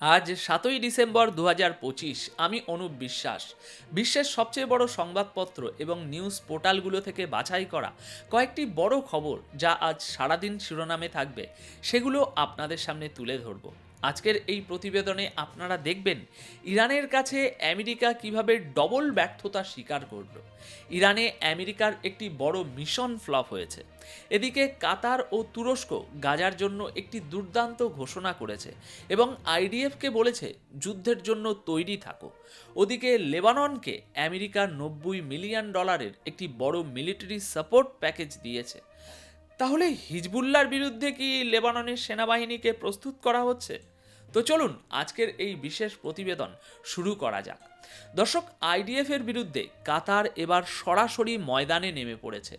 আজ সাতই ডিসেম্বর দু আমি অনুপ বিশ্বাস। বিশ্বের সবচেয়ে বড় সংবাদপত্র এবং নিউজ পোর্টালগুলো থেকে বাছাই করা কয়েকটি বড় খবর যা আজ সারাদিন শিরোনামে থাকবে, সেগুলো আপনাদের সামনে তুলে ধরব। আজকের এই প্রতিবেদনে আপনারা দেখবেন ইরানের কাছে আমেরিকা কীভাবে ডবল ব্যর্থতা স্বীকার করল। ইরানে আমেরিকার একটি বড় মিশন ফ্লপ হয়েছে। এদিকে কাতার ও তুরস্ক গাজার জন্য একটি দুর্দান্ত ঘোষণা করেছে এবং আইডিএফকে বলেছে যুদ্ধের জন্য তৈরি থাকো। ওদিকে লেবাননকে আমেরিকা নব্বই মিলিয়ন ডলারের একটি বড় মিলিটারি সাপোর্ট প্যাকেজ দিয়েছে। তাহলে হিজবুল্লার বিরুদ্ধে কি লেবাননের সেনাবাহিনীকে প্রস্তুত করা হচ্ছে? তো চলুন আজকের এই বিশেষ প্রতিবেদন শুরু করা যাক। দর্শক, আইডিএফ এর বিরুদ্ধে কাতার এবার সরাসরি ময়দানে নেমে পড়েছে।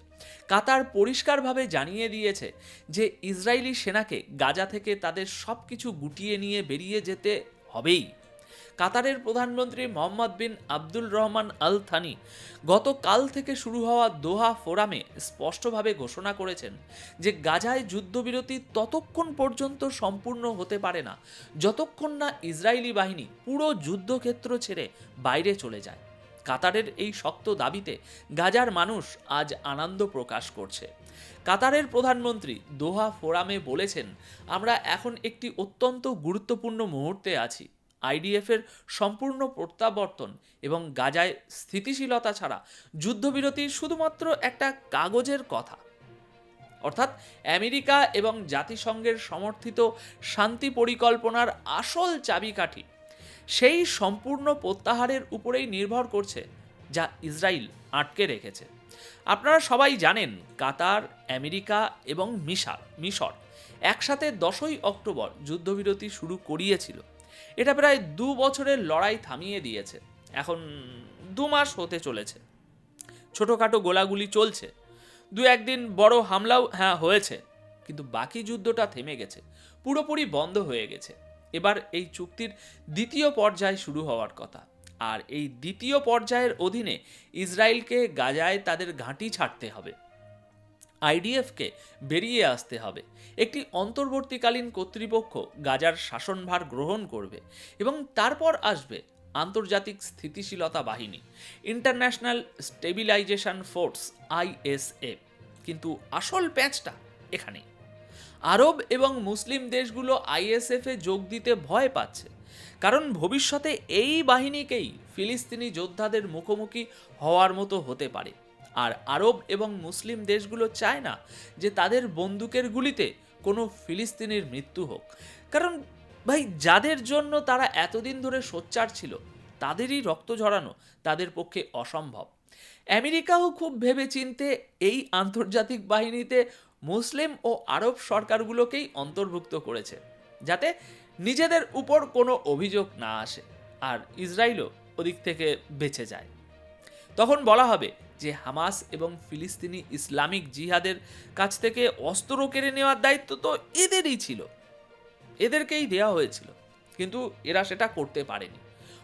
কাতার পরিষ্কারভাবে জানিয়ে দিয়েছে যে ইসরায়েলি সেনাকে গাজা থেকে তাদের সব কিছু গুটিয়ে নিয়ে বেরিয়ে যেতে হবেই। কাতারের প্রধানমন্ত্রী Mohammed bin Abdul Rahman Al Thani গতকাল থেকে শুরু হওয়া দোহা ফোরামে স্পষ্টভাবে ঘোষণা করেছেন যে গাজায় যুদ্ধবিরতি ততক্ষণ পর্যন্ত সম্পূর্ণ হতে পারে না, যতক্ষণ না ইসরায়েলি বাহিনী পুরো যুদ্ধক্ষেত্র ছেড়ে বাইরে চলে যায়। কাতারের এই শক্ত দাবিতে গাজার মানুষ আজ আনন্দ প্রকাশ করছে। কাতারের প্রধানমন্ত্রী দোহা ফোরামে বলেছেন, আমরা এখন একটি অত্যন্ত গুরুত্বপূর্ণ মুহূর্তে আছি। আইডিএফের সম্পূর্ণ প্রত্যাবর্তন এবং গাজায় স্থিতিশীলতা ছাড়া যুদ্ধবিরতি শুধুমাত্র একটা কাগজের কথা। অর্থাৎ আমেরিকা এবং জাতিসংঘের সমর্থিত শান্তি পরিকল্পনার আসল চাবিকাঠি সেই সম্পূর্ণ প্রত্যাহারের উপরেই নির্ভর করছে, যা ইসরায়েল আটকে রেখেছে। আপনারা সবাই জানেন কাতার, আমেরিকা এবং মিশার, মিশর একসাথে দশই অক্টোবর যুদ্ধবিরতি শুরু করিয়েছিল। এটা প্রায় দু বছরের লড়াই থামিয়ে দিয়েছে। এখন দু মাস হতে চলেছে। ছোটোখাটো গোলাগুলি চলছে। দু একদিন বড় হামলাও হ্যাঁ হয়েছে। কিন্তু বাকি যুদ্ধটা থেমে গেছে। পুরোপুরি বন্ধ হয়ে গেছে। এবার এই চুক্তির দ্বিতীয় পর্যায় শুরু হওয়ার কথা। আর এই দ্বিতীয় পর্যায়ের অধীনে ইসরায়েলকে গাজায় তাদের ঘাঁটি ছাড়তে হবে। আইডিএফকে বেরিয়ে আসতে হবে। একটি অন্তর্বর্তীকালীন কর্তৃপক্ষ গাজার শাসনভার গ্রহণ করবে এবং তারপর আসবে আন্তর্জাতিক স্থিতিশীলতা বাহিনী ইন্টারন্যাশনাল স্টেবিলাইজেশন ফোর্স আইএসএফ কিন্তু আসল প্যাঁচটা এখানেই। আরব এবং মুসলিম দেশগুলো আইএসএফে যোগ দিতে ভয় পাচ্ছে, কারণ ভবিষ্যতে এই বাহিনীকেই ফিলিস্তিনি যোদ্ধাদের মুখোমুখি হওয়ার মতো হতে পারে। আর আরব এবং মুসলিম দেশগুলো চায় না যে তাদের বন্দুকের গুলিতে কোনো ফিলিস্তিনির মৃত্যু হোক। কারণ ভাই, যাদের জন্য তারা এতদিন ধরে সোচ্চার ছিল, তাদেরই রক্ত ঝরানো তাদের পক্ষে অসম্ভব। আমেরিকাও খুব ভেবে চিনতে এই আন্তর্জাতিক বাহিনীতে মুসলিম ও আরব সরকারগুলোকেই অন্তর্ভুক্ত করেছে, যাতে নিজেদের উপর কোনো অভিযোগ না আসে, আর ইসরায়েলও ওদিক থেকে বেঁচে যায়। তখন বলা হবে যে হামাস এবং ফিলিস্তিনি ইসলামিক জিহাদের কাছ থেকে অস্ত্র কেড়ে নেওয়ার দায়িত্ব তো এদেরই ছিল। এদেরকেই দেওয়া হয়েছিল। কিন্তু এরা সেটা করতে পারেনি।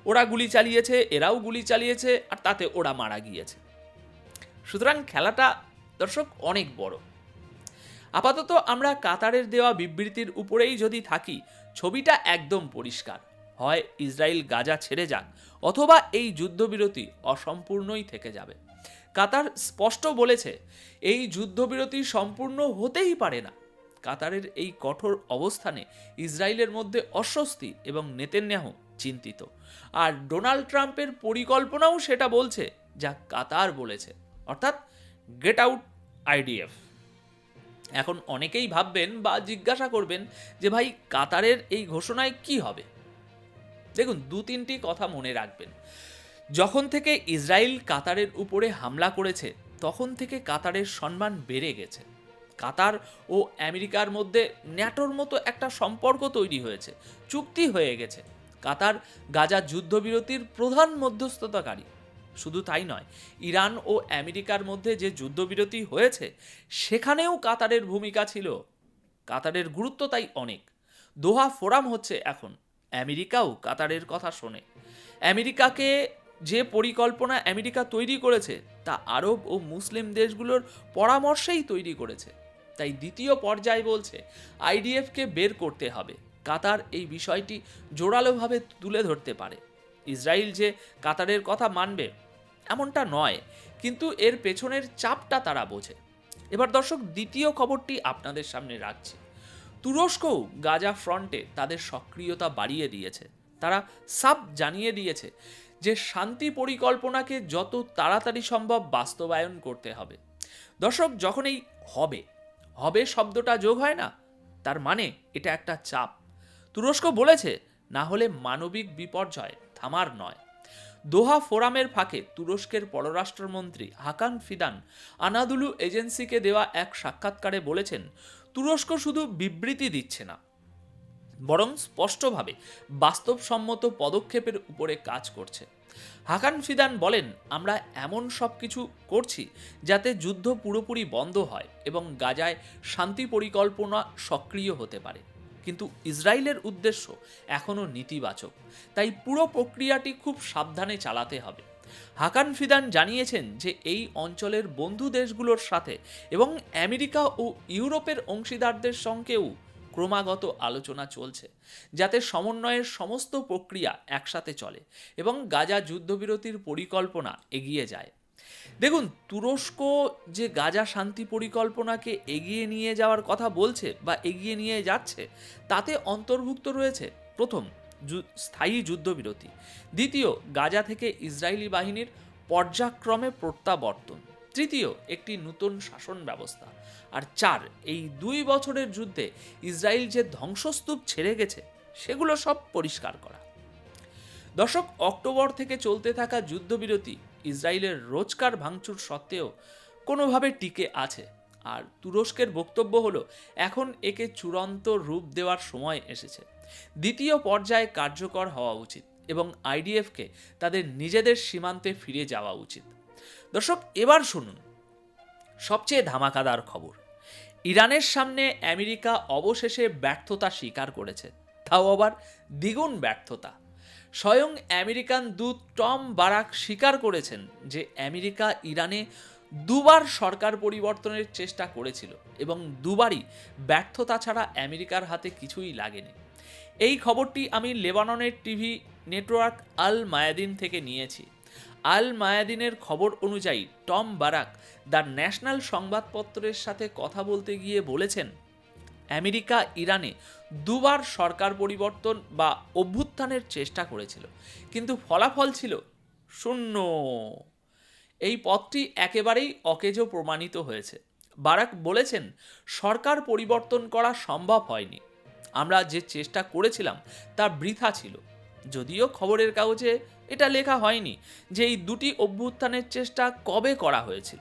ওরা গুলি চালিয়েছে, এরাও গুলি চালিয়েছে, আর তাতে ওরা মারা গিয়েছে। সুতরাং খেলাটা, দর্শক, অনেক বড়। আপাতত আমরা কাতারের দেওয়া বিবৃতির উপরেই যদি থাকি, ছবিটা একদম পরিষ্কার। হয় ইসরায়েল গাজা ছেড়ে যাক, অথবা এই যুদ্ধবিরতি অসম্পূর্ণই থেকে যাবে। কাতার স্পষ্ট বলেছে, এই যুদ্ধবিরতি সম্পূর্ণ হতেই পারে না। কাতারের এই কঠোর অবস্থানে ইসরায়েলের মধ্যে অস্বস্তি এবং নেতেন্যাহু চিন্তিত। আর ডোনাল্ড ট্রাম্পের পরিকল্পনাও সেটা বলছে, যা কাতার বলেছে। অর্থাৎ, গেট আউট আইডিএফ এখন অনেকেই ভাববেন বা জিজ্ঞাসা করবেন যে, ভাই, কাতারের এই ঘোষণায় কি হবে? দেখুন দু তিনটি কথা মনে রাখবেন। যখন থেকে ইসরায়েল কাতারের উপরে হামলা করেছে, তখন থেকে কাতারের সম্মান বেড়ে গেছে। কাতার ও আমেরিকার মধ্যে ন্যাটোর মতো একটা সম্পর্ক তৈরি হয়েছে, চুক্তি হয়ে গেছে। কাতার গাজা যুদ্ধবিরতির প্রধান মধ্যস্থতাকারী। শুধু তাই নয়, ইরান ও আমেরিকার মধ্যে যে যুদ্ধবিরতি হয়েছে, সেখানেও কাতারের ভূমিকা ছিল। কাতারের গুরুত্ব তাই অনেক। দোহা ফোরাম হচ্ছে এখন। আমেরিকাও কাতারের কথা শোনে। আমেরিকাকে যে পরিকল্পনা আমেরিকা তৈরি করেছে, তা আরব ও মুসলিম দেশগুলোর পরামর্শেই তৈরি করেছে। তাই দ্বিতীয় পর্যায় বলছে, আইডিএফকে বের করতে হবে। কাতার এই বিষয়টি জোরালোভাবে তুলে ধরতে পারে। ইসরায়েল যে কাতারের কথা মানবে, এমনটা নয়, কিন্তু এর পেছনের চাপটা তারা বোঝে। এবার দর্শক, দ্বিতীয় খবরটি আপনাদের সামনে রাখছি। তুরস্কও গাজা ফ্রন্টে তাদের সক্রিয়তা বাড়িয়ে দিয়েছে। তারা সাব জানিয়ে দিয়েছে যে শান্তি পরিকল্পনাকে যত তাড়াতাড়ি সম্ভব বাস্তবায়ন করতে হবে। দর্শক, যখন এই হবে হবে শব্দটা যোগ হয় না, তার মানে এটা একটা চাপ। তুরস্ক বলেছে, না হলে মানবিক বিপর্যয় থামার নয়। দোহা ফোরামের ফাঁকে তুরস্কের পররাষ্ট্রমন্ত্রী হাকান ফিদান আনাদুলু এজেন্সিকে দেওয়া এক সাক্ষাৎকারে বলেছেন, তুরস্ক শুধু বিবৃতি দিচ্ছে না বরং স্পষ্টভাবে বাস্তবসম্মত পদক্ষেপের উপরে কাজ করছে। হাকান ফিদান বলেন, আমরা এমন সব কিছু করছি যাতে যুদ্ধ পুরোপুরি বন্ধ হয় এবং গাজায় শান্তি পরিকল্পনা সক্রিয় হতে পারে। কিন্তু ইসরায়েলের উদ্দেশ্য এখনও নেতিবাচক। তাই পুরো প্রক্রিয়াটি খুব সাবধানে চালাতে হবে। হাকান ফিদান জানিয়েছেন যে, এই অঞ্চলের বন্ধু দেশগুলোর সাথে এবং আমেরিকা ও ইউরোপের অংশীদারদের সঙ্গেও ক্রমাগত আলোচনা চলছে, যাতে সমন্বয়ের সমস্ত প্রক্রিয়া একসাথে চলে এবং গাজা যুদ্ধবিরতির পরিকল্পনা এগিয়ে যায়। দেখুন, তুরস্ক যে গাজা শান্তি পরিকল্পনাকে এগিয়ে নিয়ে যাওয়ার কথা বলছে বা এগিয়ে নিয়ে যাচ্ছে, তাতে অন্তর্ভুক্ত রয়েছে প্রথম স্থায়ী যুদ্ধবিরতি, দ্বিতীয় গাজা থেকে ইসরায়েলি বাহিনীর পর্যায়ক্রমে প্রত্যাবর্তন। তৃতীয়, একটি নতুন শাসন ব্যবস্থা। আর চার, এই দুই বছরের যুদ্ধে ইসরায়েল যে ধ্বংসস্তূপ ছেড়ে গেছে, সেগুলো সব পরিষ্কার করা। দশক, অক্টোবর থেকে চলতে থাকা যুদ্ধবিরতি ইসরায়েলের রোজকার ভাঙচুর সত্ত্বেও কোনোভাবে টিকে আছে। আর তুরস্কের বক্তব্য হলো, এখন একে চূড়ান্ত রূপ দেওয়ার সময় এসেছে। দ্বিতীয় পর্যায়ে কার্যকর হওয়া উচিত এবং আইডিএফকে তাদের নিজেদের সীমান্তে ফিরে যাওয়া উচিত। দর্শক, এবার শুনুন। সবচেয়ে ধামাকাদার খবর। ইরানের সামনে আমেরিকা অবশেষে ব্যর্থতা স্বীকার করেছে। তাও আবার দ্বিগুণ ব্যর্থতা। স্বয়ং আমেরিকান দূত টম বারাক স্বীকার করেছেন যে আমেরিকা ইরানে দুবার সরকার পরিবর্তনের চেষ্টা করেছিল এবং দুবারই ব্যর্থতা ছাড়া আমেরিকার হাতে কিছুই লাগেনি। এই খবরটি আমি লেবাননের টিভি নেটওয়ার্ক আল মায়াদিন থেকে নিয়েছি। আল মায়াদিনের খবর অনুযায়ী টম বারাক দ্য ন্যাশনাল সংবাদপত্রের সাথে কথা বলতে গিয়ে বলেছেন, আমেরিকা ইরানে দুবার সরকার পরিবর্তন বা অভ্যুত্থানের চেষ্টা করেছিল, কিন্তু ফলাফল ছিল শূন্য। এই পথটি একেবারেই অকেজো প্রমাণিত হয়েছে। বারাক বলেছেন, সরকার পরিবর্তন করা সম্ভব হয়নি। আমরা যে চেষ্টা করেছিলাম, তা বৃথা ছিল। যদিও খবরের কাগজে এটা লেখা হয়নি যে এই দুটি অভ্যুত্থানের চেষ্টা কবে করা হয়েছিল।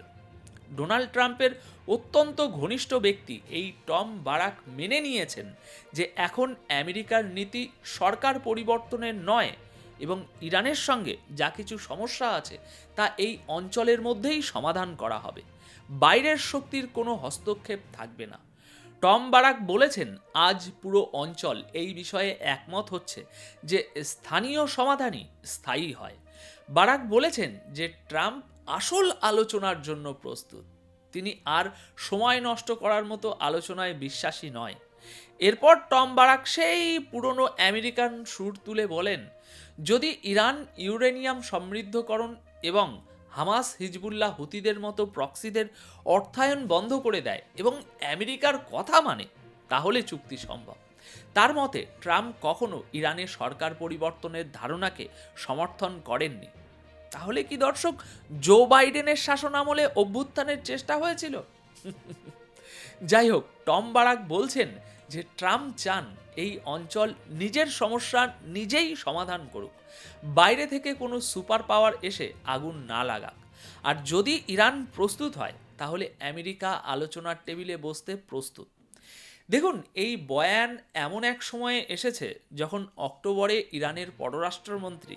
ডোনাল্ড ট্রাম্পের অত্যন্ত ঘনিষ্ঠ ব্যক্তি এই টম বারাক মেনে নিয়েছেন যে এখন আমেরিকার নীতি সরকার পরিবর্তনের নয় এবং ইরানের সঙ্গে যা কিছু সমস্যা আছে তা এই অঞ্চলের মধ্যেই সমাধান করা হবে। বাইরের শক্তির কোনো হস্তক্ষেপ থাকবে না। টম বারাক বলেছেন, আজ পুরো অঞ্চল এই বিষয়ে একমত হচ্ছে যে স্থানীয় সমাধানই স্থায়ী হয়। বারাক বলেছেন যে ট্রাম্প আসল আলোচনার জন্য প্রস্তুত। তিনি আর সময় নষ্ট করার মতো আলোচনায় বিশ্বাসী নয়। এরপর টম বারাক সেই পুরনো আমেরিকান সুর তুলে বলেন, যদি ইরান ইউরেনিয়াম সমৃদ্ধকরণ এবং হামাস, হিজবুল্লাহ, হুতিদের মতো প্রক্সিদের অর্থায়ন বন্ধ করে দেয় এবং আমেরিকার কথা মানে তাহলে চুক্তি সম্ভব। তার মতে, ট্রাম্প কখনো ইরানের সরকার পরিবর্তনের ধারণাকে সমর্থন করেননি। তাহলে কি দর্শক, জো বাইডেনের শাসন আমলে অভ্যুত্থানের চেষ্টা হয়েছিল? যাই হোক, টম বারাক বলছেন যে ট্রাম্প চান এই অঞ্চল নিজের সমস্যা নিজেই সমাধান করুক। বাইরে থেকে কোনো সুপার পাওয়ার এসে আগুন না লাগাক। আর যদি ইরান প্রস্তুত হয়, তাহলে আমেরিকা আলোচনার টেবিলে বসতে প্রস্তুত। দেখুন, এই বয়ান এমন এক সময়ে এসেছে যখন অক্টোবরে ইরানের পররাষ্ট্রমন্ত্রী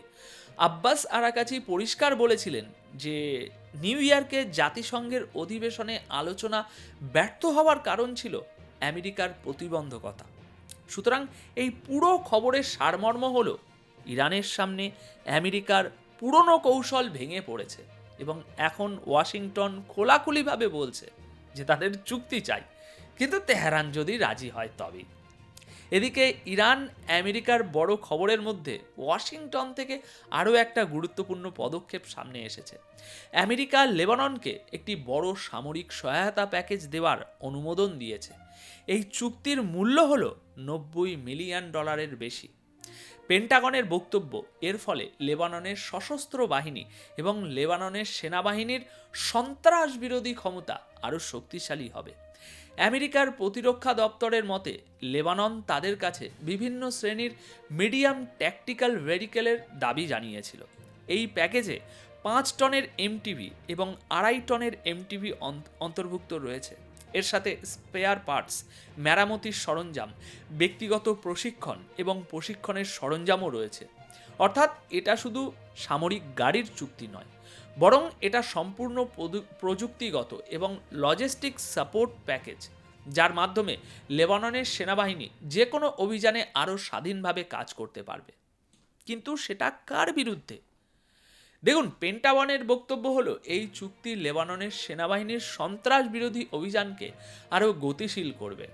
আব্বাস আরাকাচি পরিষ্কার বলেছিলেন যে নিউ ইয়র্কে জাতিসংঘের অধিবেশনে আলোচনা ব্যর্থ হওয়ার কারণ ছিল আমেরিকার প্রতিবন্ধকতা। সুতরাং এই পুরো খবরের সারমর্ম হল, ইরানের সামনে আমেরিকার পুরনো কৌশল ভেঙে পড়েছে এবং এখন ওয়াশিংটন খোলাখুলিভাবে বলছে যে তাদের চুক্তি চাই, কিন্তু তেহরান যদি রাজি হয় তবেই। এদিকে ইরান, আমেরিকার বড় খবরের মধ্যে ওয়াশিংটন থেকে আরও একটা গুরুত্বপূর্ণ পদক্ষেপ সামনে এসেছে। আমেরিকা লেবাননকে একটি বড় সামরিক সহায়তা প্যাকেজ দেওয়ার অনুমোদন দিয়েছে। এই চুক্তির মূল্য হল নব্বই মিলিয়ন ডলারের বেশি। পেন্টাগনের বক্তব্য, এর ফলে লেবাননের সশস্ত্র বাহিনী এবং লেবাননের সেনাবাহিনীর সন্ত্রাস বিরোধী ক্ষমতা আরও শক্তিশালী হবে। আমেরিকার প্রতিরক্ষা দপ্তরের মতে, লেবানন তাদের কাছে বিভিন্ন শ্রেণির মিডিয়াম ট্যাকটিক্যাল ভেহিকেলের দাবি জানিয়েছিল। এই প্যাকেজে পাঁচ টনের এমটিভি এবং আড়াই টনের এমটিভি অন্তর্ভুক্ত রয়েছে। এর সাথে স্পেয়ার পার্টস, মেরামতির সরঞ্জাম, ব্যক্তিগত প্রশিক্ষণ এবং প্রশিক্ষণের সরঞ্জামও রয়েছে। অর্থাৎ এটা শুধু সামরিক গাড়ির চুক্তি নয়। বরং এটা সম্পূর্ণ প্রযুক্তিগত এবং লজিস্টিক সাপোর্ট প্যাকেজ যার মাধ্যমে লেবাননের সেনাবাহিনী যে কোনো অভিযানে আরও স্বাধীনভাবে কাজ করতে পারবে। কিন্তু সেটা কার বিরুদ্ধে? দেখুন পেন্টাগনের বক্তব্য হলো, এই চুক্তি লেবাননের সেনাবাহিনীর সন্ত্রাস বিরোধী অভিযানকে আরও গতিশীল করবে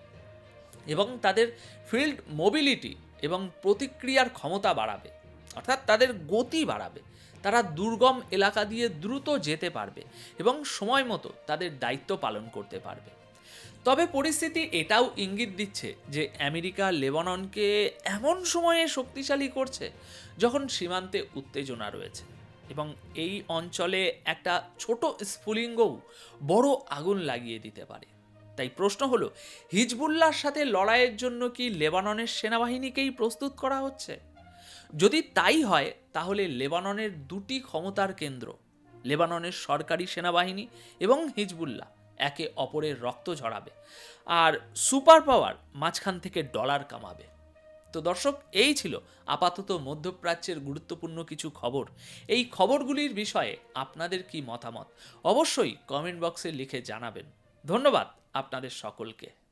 এবং তাদের ফিল্ড মোবিলিটি এবং প্রতিক্রিয়ার ক্ষমতা বাড়াবে, অর্থাৎ তাদের গতি বাড়াবে। তারা দুর্গম এলাকা দিয়ে দ্রুত যেতে পারবে এবং সময় মতো তাদের দায়িত্ব পালন করতে পারবে। তবে পরিস্থিতি এটাও ইঙ্গিত দিচ্ছে যে আমেরিকা লেবাননকে এমন সময়ে শক্তিশালী করছে যখন সীমান্তে উত্তেজনা রয়েছে এবং এই অঞ্চলে একটা ছোট স্ফুলিঙ্গও বড় আগুন লাগিয়ে দিতে পারে। তাই প্রশ্ন হলো, হিজবুল্লাহর সাথে লড়াইয়ের জন্য কি লেবাননের সেনাবাহিনীকেই প্রস্তুত করা হচ্ছে? যদি তাই হয়, তাহলে লেবাননের দুটি ক্ষমতার কেন্দ্র, লেবাননের সরকারি সেনাবাহিনী এবং হিজবুল্লাহ, একে অপরের রক্ত ঝরাবে আর সুপার পাওয়ার মাঝখান থেকে ডলার কামাবে। তো দর্শক, এই ছিল আপাতত মধ্যপ্রাচ্যের গুরুত্বপূর্ণ কিছু খবর। এই খবরগুলির বিষয়ে আপনাদের কি মতামত? অবশ্যই কমেন্ট বক্সে লিখে জানাবেন। ধন্যবাদ আপনাদের সকলকে।